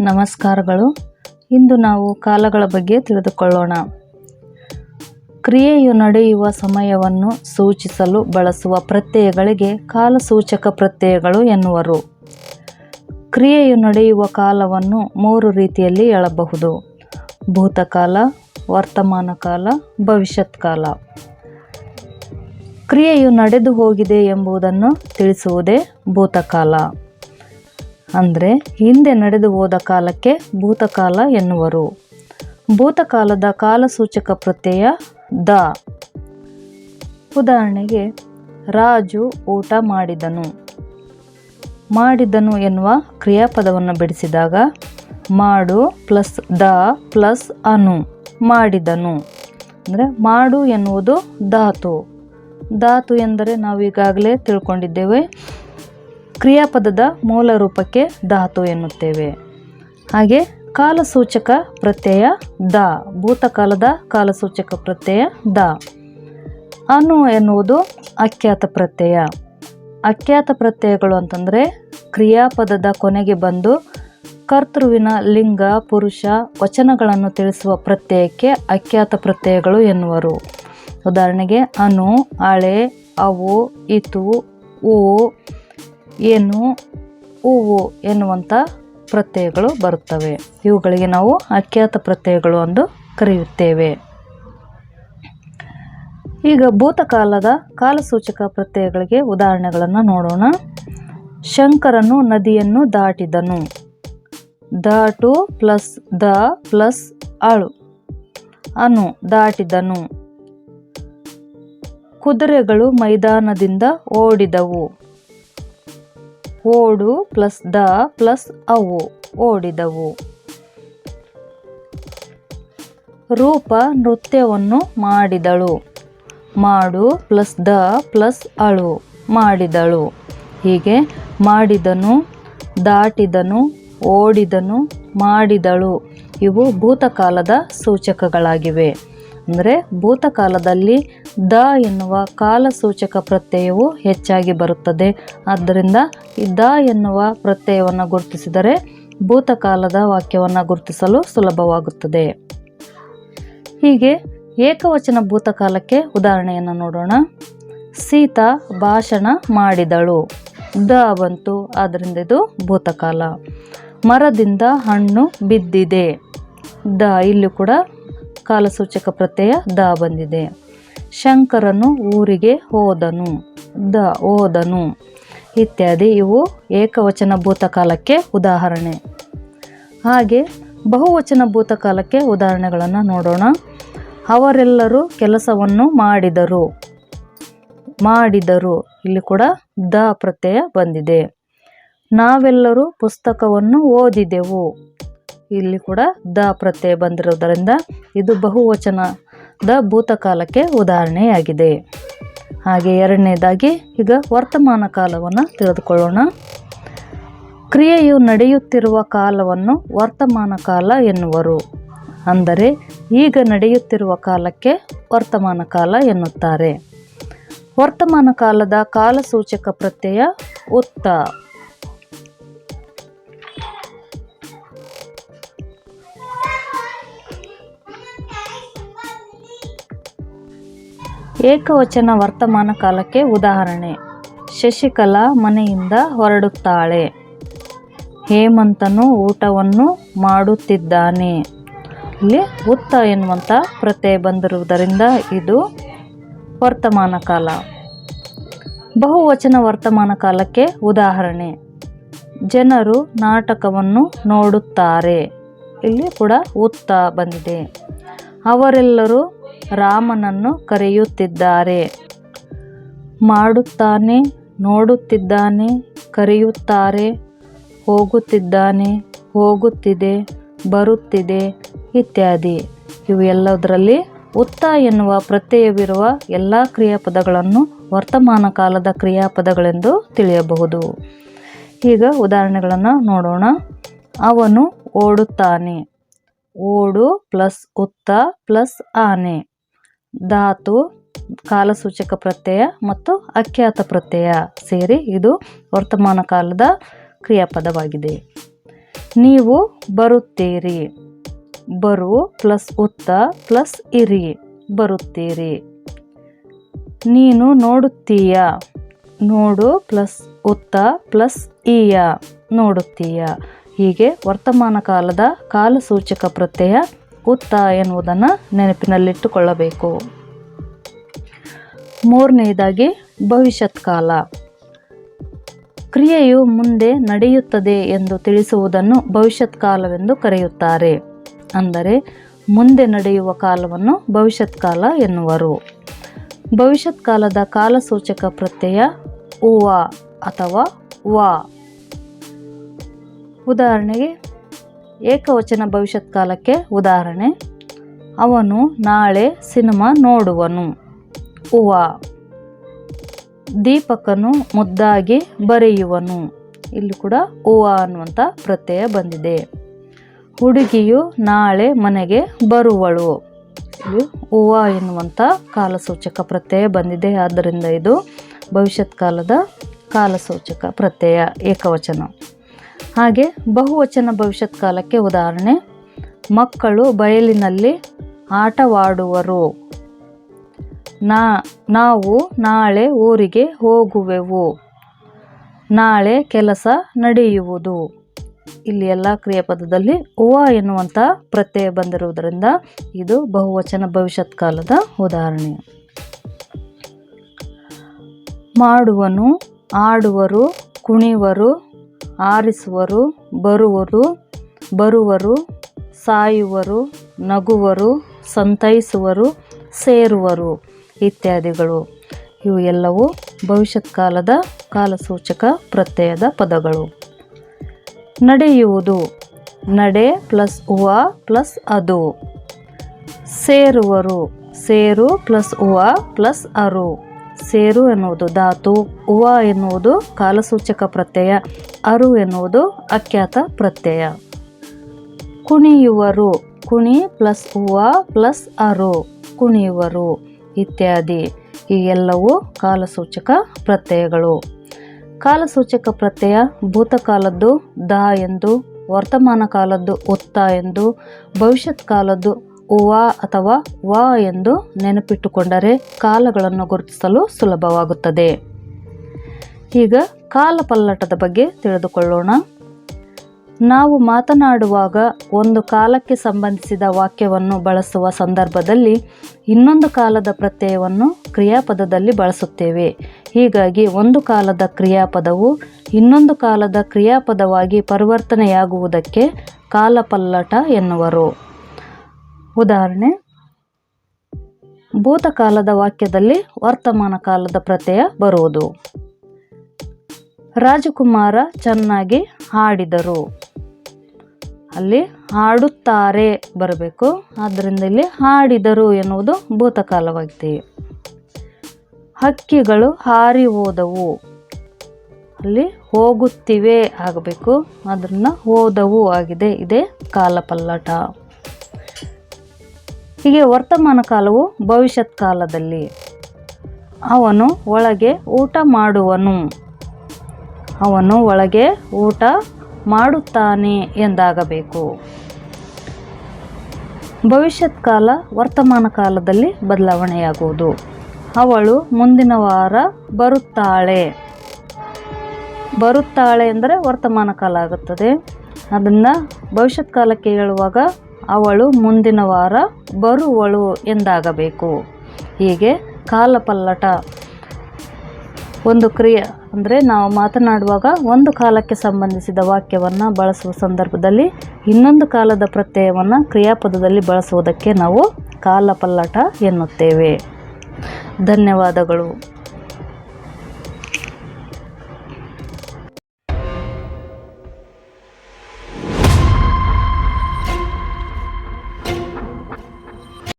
ನಮಸ್ಕಾರಗಳು. ಇಂದು ನಾವು ಕಾಲಗಳ ಬಗ್ಗೆ ತಿಳಿದುಕೊಳ್ಳೋಣ. ಕ್ರಿಯೆಯು ನಡೆಯುವ ಸಮಯವನ್ನು ಸೂಚಿಸಲು ಬಳಸುವ ಪ್ರತ್ಯಯಗಳಿಗೆ ಕಾಲಸೂಚಕ ಪ್ರತ್ಯಯಗಳು ಎನ್ನುವರು. ಕ್ರಿಯೆಯು ನಡೆಯುವ ಕಾಲವನ್ನು ಮೂರು ರೀತಿಯಲ್ಲಿ ಹೇಳಬಹುದು ಭೂತಕಾಲ ವರ್ತಮಾನ ಕಾಲ ಭವಿಷ್ಯತ್ ಕಾಲ ಕ್ರಿಯೆಯು ನಡೆದು ಹೋಗಿದೆ ಎಂಬುದನ್ನು ತಿಳಿಸುವುದೇ ಭೂತಕಾಲ. ಅಂದರೆ ಹಿಂದೆ ನಡೆದು ಹೋದ ಕಾಲಕ್ಕೆ ಭೂತಕಾಲ ಎನ್ನುವರು. ಭೂತಕಾಲದ ಕಾಲಸೂಚಕ ಪ್ರತ್ಯಯ ದ. ಉದಾಹರಣೆಗೆ, ರಾಜು ಊಟ ಮಾಡಿದನು. ಮಾಡಿದನು ಎನ್ನುವ ಕ್ರಿಯಾಪದವನ್ನು ಬಿಡಿಸಿದಾಗ, ಮಾಡು ಪ್ಲಸ್ ದ ಪ್ಲಸ್ ಅನು ಮಾಡಿದನು. ಅಂದರೆ ಮಾಡು ಎನ್ನುವುದು ಧಾತು. ಧಾತು ಎಂದರೆ ನಾವು ಈಗಾಗಲೇ ತಿಳ್ಕೊಂಡಿದ್ದೇವೆ ಕ್ರಿಯಾಪದದ ಮೂಲ ರೂಪಕ್ಕೆ ಧಾತು ಎನ್ನುತ್ತೇವೆ. ಹಾಗೆ ಕಾಲಸೂಚಕ ಪ್ರತ್ಯಯ ದ, ಭೂತಕಾಲದ ಕಾಲಸೂಚಕ ಪ್ರತ್ಯಯ ದ. ಅನು ಎನ್ನುವುದು ಅಖ್ಯಾತ ಪ್ರತ್ಯಯ. ಅಖ್ಯಾತ ಪ್ರತ್ಯಯಗಳು ಅಂತಂದರೆ ಕ್ರಿಯಾಪದದ ಕೊನೆಗೆ ಬಂದು ಕರ್ತೃವಿನ ಲಿಂಗ, ಪುರುಷ ವಚನಗಳನ್ನು ತಿಳಿಸುವ ಪ್ರತ್ಯಯಕ್ಕೆ ಅಖ್ಯಾತ ಪ್ರತ್ಯಯಗಳು ಎನ್ನುವರು. ಉದಾಹರಣೆಗೆ ಅನು, ಅಳೆ, ಅವು, ಇತು, ಉ ಏನು, ಹೂವು ಎನ್ನುವಂಥ ಪ್ರತ್ಯಯಗಳು ಬರುತ್ತವೆ. ಇವುಗಳಿಗೆ ನಾವು ಅಖ್ಯಾತ ಪ್ರತ್ಯಯಗಳು ಎಂದು ಕರೆಯುತ್ತೇವೆ. ಈಗ ಭೂತಕಾಲದ ಕಾಲಸೂಚಕ ಪ್ರತ್ಯಯಗಳಿಗೆ ಉದಾಹರಣೆಗಳನ್ನು ನೋಡೋಣ. ಶಂಕರನು ನದಿಯನ್ನು ದಾಟಿದನು. ದಾಟು ಪ್ಲಸ್ ದ ಪ್ಲಸ್ ಅಳು ಅನು ದಾಟಿದನು. ಕುದುರೆಗಳು ಮೈದಾನದಿಂದ ಓಡಿದವು. ಓಡು ಪ್ಲಸ್ ದ ಪ್ಲಸ್ ಅವು ಓಡಿದವು. ರೂಪ ನೃತ್ಯವನ್ನು ಮಾಡಿದಳು. ಮಾಡು ಪ್ಲಸ್ ದ ಪ್ಲಸ್ ಅಳು ಮಾಡಿದಳು. ಹೀಗೆ ಮಾಡಿದನು, ದಾಟಿದನು, ಓಡಿದನು, ಮಾಡಿದಳು. ಇವು ಭೂತಕಾಲದ ಸೂಚಕಗಳಾಗಿವೆ. ಅಂದರೆ ಭೂತಕಾಲದಲ್ಲಿ ದ ಎನ್ನುವ ಕಾಲಸೂಚಕ ಪ್ರತ್ಯಯವು ಹೆಚ್ಚಾಗಿ ಬರುತ್ತದೆ. ಆದ್ದರಿಂದ ಈ ದ ಎನ್ನುವ ಪ್ರತ್ಯಯವನ್ನು ಗುರುತಿಸಿದರೆ ಭೂತಕಾಲದ ವಾಕ್ಯವನ್ನು ಗುರುತಿಸಲು ಸುಲಭವಾಗುತ್ತದೆ. ಹೀಗೆ ಏಕವಚನ ಭೂತಕಾಲಕ್ಕೆ ಉದಾಹರಣೆಯನ್ನು ನೋಡೋಣ. ಸೀತಾ ಭಾಷಣ ಮಾಡಿದಳು. ದ ಬಂತು, ಆದ್ದರಿಂದ ಇದು ಭೂತಕಾಲ. ಮರದಿಂದ ಹಣ್ಣು ಬಿದ್ದಿದೆ. ದ ಇಲ್ಲೂ ಕೂಡ ಕಾಲಸೂಚಕ ಪ್ರತ್ಯಯ ದ ಬಂದಿದೆ. ಶಂಕರನು ಊರಿಗೆ ಹೋದನು. ದ ಓದನು. ಇತ್ಯಾದಿ ಇವು ಏಕವಚನ ಭೂತಕಾಲಕ್ಕೆ ಉದಾಹರಣೆ. ಹಾಗೆ ಬಹುವಚನ ಭೂತಕಾಲಕ್ಕೆ ಉದಾಹರಣೆಗಳನ್ನು ನೋಡೋಣ. ಅವರೆಲ್ಲರೂ ಕೆಲಸವನ್ನು ಮಾಡಿದರು. ಮಾಡಿದರು. ಇಲ್ಲಿ ಕೂಡ ದ ಪ್ರತ್ಯಯ ಬಂದಿದೆ. ನಾವೆಲ್ಲರೂ ಪುಸ್ತಕವನ್ನು ಓದಿದೆವು. ಇಲ್ಲಿ ಕೂಡ ದ ಪ್ರತ್ಯಯ ಬಂದಿರುವುದರಿಂದ ಇದು ಬಹುವಚನದ ಭೂತಕಾಲಕ್ಕೆ ಉದಾಹರಣೆಯಾಗಿದೆ. ಹಾಗೆ ಎರಡನೇದಾಗಿ ಈಗ ವರ್ತಮಾನ ಕಾಲವನ್ನು ತಿಳಿದುಕೊಳ್ಳೋಣ. ಕ್ರಿಯೆಯು ನಡೆಯುತ್ತಿರುವ ಕಾಲವನ್ನು ವರ್ತಮಾನ ಕಾಲ ಎನ್ನುವರು. ಅಂದರೆ ಈಗ ನಡೆಯುತ್ತಿರುವ ಕಾಲಕ್ಕೆ ವರ್ತಮಾನ ಕಾಲ ಎನ್ನುತ್ತಾರೆ. ವರ್ತಮಾನ ಕಾಲದ ಕಾಲಸೂಚಕ ಪ್ರತ್ಯಯ ಉತ್ತ. ಏಕವಚನ ವರ್ತಮಾನ ಕಾಲಕ್ಕೆ ಉದಾಹರಣೆ. ಶಶಿಕಲಾ ಮನೆಯಿಂದ ಹೊರಡುತ್ತಾಳೆ. ಹೇಮಂತನು ಊಟವನ್ನು ಮಾಡುತ್ತಿದ್ದಾನೆ. ಇಲ್ಲಿ ಉತ್ತ ಎನ್ನುವಂಥ ಪ್ರತ್ಯಯ ಬಂದಿರುವುದರಿಂದ ಇದು ವರ್ತಮಾನ ಕಾಲ. ಬಹುವಚನ ವರ್ತಮಾನ ಕಾಲಕ್ಕೆ ಉದಾಹರಣೆ. ಜನರು ನಾಟಕವನ್ನು ನೋಡುತ್ತಾರೆ. ಇಲ್ಲಿ ಕೂಡ ಉತ್ತ ಬಂದಿದೆ. ಅವರೆಲ್ಲರೂ ರಾಮನನ್ನು ಕರೆಯುತ್ತಿದ್ದಾರೆ. ಮಾಡುತ್ತಾನೆ, ನೋಡುತ್ತಿದ್ದಾನೆ, ಕರೆಯುತ್ತಾರೆ, ಹೋಗುತ್ತಿದ್ದಾನೆ, ಹೋಗುತ್ತಿದೆ, ಬರುತ್ತಿದೆ ಇತ್ಯಾದಿ. ಇವು ಎಲ್ಲದರಲ್ಲಿ ಉತ್ತ ಎನ್ನುವ ಪ್ರತ್ಯಯವಿರುವ ಎಲ್ಲ ಕ್ರಿಯಾಪದಗಳನ್ನು ವರ್ತಮಾನ ಕಾಲದ ಕ್ರಿಯಾಪದಗಳೆಂದು ತಿಳಿಯಬಹುದು. ಈಗ ಉದಾಹರಣೆಗಳನ್ನು ನೋಡೋಣ. ಅವನು ಓಡುತ್ತಾನೆ. ಓಡು ಪ್ಲಸ್ ಉತ್ತ ಪ್ಲಸ್ ಆನೆ. ಧಾತು, ಕಾಲಸೂಚಕ ಪ್ರತ್ಯಯ ಮತ್ತು ಅಖ್ಯಾತ ಪ್ರತ್ಯಯ ಸೇರಿ ಇದು ವರ್ತಮಾನ ಕಾಲದ ಕ್ರಿಯಾಪದವಾಗಿದೆ. ನೀವು ಬರುತ್ತೀರಿ. ಬರು ಪ್ಲಸ್ ಉತ್ತ ಪ್ಲಸ್ ಇರಿ. ಬರುತ್ತೀರಿ. ನೀನು ನೋಡುತ್ತೀಯ. ನೋಡು ಪ್ಲಸ್ ಉತ್ತ ಪ್ಲಸ್ ಈಯ. ನೋಡುತ್ತೀಯ. ಹೀಗೆ ವರ್ತಮಾನ ಕಾಲದ ಕಾಲಸೂಚಕ ಪ್ರತ್ಯಯ ಉತ್ತ ಎನ್ನುವುದನ್ನು ನೆನಪಿನಲ್ಲಿಟ್ಟುಕೊಳ್ಳಬೇಕು. ಮೂರನೆಯದಾಗಿ ಭವಿಷ್ಯತ್ ಕಾಲ ಕ್ರಿಯೆಯು ಮುಂದೆ ನಡೆಯುತ್ತದೆ ಎಂದು ತಿಳಿಸುವುದನ್ನು ಭವಿಷ್ಯತ್ ಕಾಲವೆಂದು ಕರೆಯುತ್ತಾರೆ. ಅಂದರೆ, ಮುಂದೆ ನಡೆಯುವ ಕಾಲವನ್ನು ಭವಿಷ್ಯತ್ ಕಾಲ ಎನ್ನುವರು. ಭವಿಷ್ಯತ್ ಕಾಲದ ಕಾಲಸೂಚಕ ಪ್ರತ್ಯಯ ಉವ ಅಥವಾ ವಾ. ಉದಾಹರಣೆಗೆ ಏಕವಚನ ಭವಿಷ್ಯತ್ ಕಾಲಕ್ಕೆ ಉದಾಹರಣೆ. ಅವನು ನಾಳೆ ಸಿನಿಮಾ ನೋಡುವನು. ಉವ. ದೀಪಕನು ಮುದ್ದಾಗಿ ಬರೆಯುವನು. ಇಲ್ಲಿ ಕೂಡ ಉವ ಅನ್ನುವಂಥ ಪ್ರತ್ಯಯ ಬಂದಿದೆ. ಹುಡುಗಿಯು ನಾಳೆ ಮನೆಗೆ ಬರುವಳು. ಇದು ಉವ ಎನ್ನುವಂಥ ಕಾಲಸೂಚಕ ಪ್ರತ್ಯಯ ಬಂದಿದೆ. ಆದ್ದರಿಂದ ಇದು ಭವಿಷ್ಯತ್ ಕಾಲದ ಕಾಲಸೂಚಕ ಪ್ರತ್ಯಯ ಏಕವಚನ. ಹಾಗೆ ಬಹುವಚನ ಭವಿಷ್ಯತ್ ಕಾಲಕ್ಕೆ ಉದಾಹರಣೆ. ಮಕ್ಕಳು ಬಯಲಿನಲ್ಲಿ ಆಟವಾಡುವರು. ನಾ, ನಾವು ನಾಳೆ ಊರಿಗೆ ಹೋಗುವೆವು. ನಾಳೆ ಕೆಲಸ ನಡೆಯುವುದು. ಇಲ್ಲಿ ಎಲ್ಲ ಕ್ರಿಯಾಪದದಲ್ಲಿ ಹೂವ ಎನ್ನುವಂಥ ಪ್ರತ್ಯಯ ಬಂದಿರುವುದರಿಂದ ಇದು ಬಹುವಚನ ಭವಿಷ್ಯತ್ ಕಾಲದ ಉದಾಹರಣೆ. ಮಾಡುವನು, ಆಡುವರು, ಕುಣಿವರು ಆರಿಸುವರು, ಬರುವರು ಬರುವರು, ಸಾಯುವರು, ನಗುವರು, ಸಂತೈಸುವರು, ಸೇರುವರು ಇತ್ಯಾದಿಗಳು. ಇವು ಎಲ್ಲವೂ ಭವಿಷ್ಯತ್ ಕಾಲದ ಕಾಲಸೂಚಕ ಪ್ರತ್ಯಯದ ಪದಗಳು. ನಡೆಯುವುದು. ನಡೆ ಪ್ಲಸ್ ಉವ ಪ್ಲಸ್ ಅದು. ಸೇರುವರು. ಸೇರು ಪ್ಲಸ್ ಉವ ಪ್ಲಸ್ ಅರು. ಸೇರು ಎನ್ನುವುದು ಧಾತು, ಉವ ಎನ್ನುವುದು ಕಾಲಸೂಚಕ ಪ್ರತ್ಯಯ, ಅರು ಎನ್ನುವುದು ಅಖ್ಯಾತ ಪ್ರತ್ಯಯ. ಕುಣಿಯುವರು, ಕುಣಿ ಪ್ಲಸ್ ಉವ ಪ್ಲಸ್ ಅರು, ಕುಣಿಯುವರು ಇತ್ಯಾದಿ. ಈ ಎಲ್ಲವೂ ಕಾಲಸೂಚಕ ಪ್ರತ್ಯಯಗಳು. ಕಾಲಸೂಚಕ ಪ್ರತ್ಯಯ ಭೂತಕಾಲದ್ದು ದ ಎಂದು, ವರ್ತಮಾನ ಕಾಲದ್ದು ಉತ್ತ ಎಂದು, ಭವಿಷ್ಯತ್ ಕಾಲದ್ದು ಉವ ಅಥವಾ ವ ಎಂದು ನೆನಪಿಟ್ಟುಕೊಂಡರೆ ಕಾಲಗಳನ್ನು ಗುರುತಿಸಲು ಸುಲಭವಾಗುತ್ತದೆ. ಈಗ ಕಾಲ ಪಲ್ಲಟದ ಬಗ್ಗೆ ತಿಳಿದುಕೊಳ್ಳೋಣ. ನಾವು ಮಾತನಾಡುವಾಗ ಒಂದು ಕಾಲಕ್ಕೆ ಸಂಬಂಧಿಸಿದ ವಾಕ್ಯವನ್ನು ಬಳಸುವ ಸಂದರ್ಭದಲ್ಲಿ ಇನ್ನೊಂದು ಕಾಲದ ಪ್ರತ್ಯಯವನ್ನು ಕ್ರಿಯಾಪದದಲ್ಲಿ ಬಳಸುತ್ತೇವೆ. ಹೀಗಾಗಿ ಒಂದು ಕಾಲದ ಕ್ರಿಯಾಪದವು ಇನ್ನೊಂದು ಕಾಲದ ಕ್ರಿಯಾಪದವಾಗಿ ಪರಿವರ್ತನೆಯಾಗುವುದಕ್ಕೆ ಕಾಲಪಲ್ಲಟ ಎನ್ನುವರು. ಉದಾಹರಣೆ. ಭೂತಕಾಲದ ವಾಕ್ಯದಲ್ಲಿ ವರ್ತಮಾನ ಕಾಲದ ಪ್ರತ್ಯಯ ಬರುವುದು. ರಾಜಕುಮಾರ ಚೆನ್ನಾಗಿ ಹಾಡಿದರು. ಅಲ್ಲಿ ಹಾಡುತ್ತಾರೆ ಬರಬೇಕು. ಆದ್ದರಿಂದ ಇಲ್ಲಿ ಹಾಡಿದರು ಎನ್ನುವುದು ಭೂತಕಾಲವಾಗಿದೆ. ಹಕ್ಕಿಗಳು ಹಾರಿ ಹೋದವು. ಅಲ್ಲಿ ಹೋಗುತ್ತಿವೆ ಆಗಬೇಕು. ಅದನ್ನ ಹೋದವು ಆಗಿದೆ. ಇದೇ ಕಾಲಪಲ್ಲಟ. ಹೀಗೆ ವರ್ತಮಾನ ಕಾಲವು ಭವಿಷ್ಯತ್ ಕಾಲದಲ್ಲಿ ಅವನು ಒಳಗೆ ಊಟ ಮಾಡುವನು. ಅವನು ಒಳಗೆ ಊಟ ಮಾಡುತ್ತಾನೆ ಎಂದಾಗಬೇಕು. ಭವಿಷ್ಯತ್ ಕಾಲ ವರ್ತಮಾನ ಕಾಲದಲ್ಲಿ ಬದಲಾವಣೆಯಾಗುವುದು. ಅವಳು ಮುಂದಿನ ವಾರ ಬರುತ್ತಾಳೆ. ಬರುತ್ತಾಳೆ ಎಂದರೆ ವರ್ತಮಾನ ಕಾಲ ಆಗುತ್ತದೆ. ಅದನ್ನು ಭವಿಷ್ಯತ್ ಕಾಲಕ್ಕೆ ಹೇಳುವಾಗ ಅವಳು ಮುಂದಿನ ವಾರ ಬರುವಳು ಎಂದಾಗಬೇಕು. ಹೀಗೆ ಕಾಲಪಲ್ಲಟ ಒಂದು ಕ್ರಿಯೆ, ಅಂದರೆ ನಾವು ಮಾತನಾಡುವಾಗ ಒಂದು ಕಾಲಕ್ಕೆ ಸಂಬಂಧಿಸಿದ ವಾಕ್ಯವನ್ನು ಬಳಸುವ ಸಂದರ್ಭದಲ್ಲಿ ಇನ್ನೊಂದು ಕಾಲದ ಪ್ರತ್ಯಯವನ್ನು ಕ್ರಿಯಾಪದದಲ್ಲಿ ಬಳಸುವುದಕ್ಕೆ ನಾವು ಕಾಲಪಲ್ಲಟ ಎನ್ನುತ್ತೇವೆ. ಧನ್ಯವಾದಗಳು.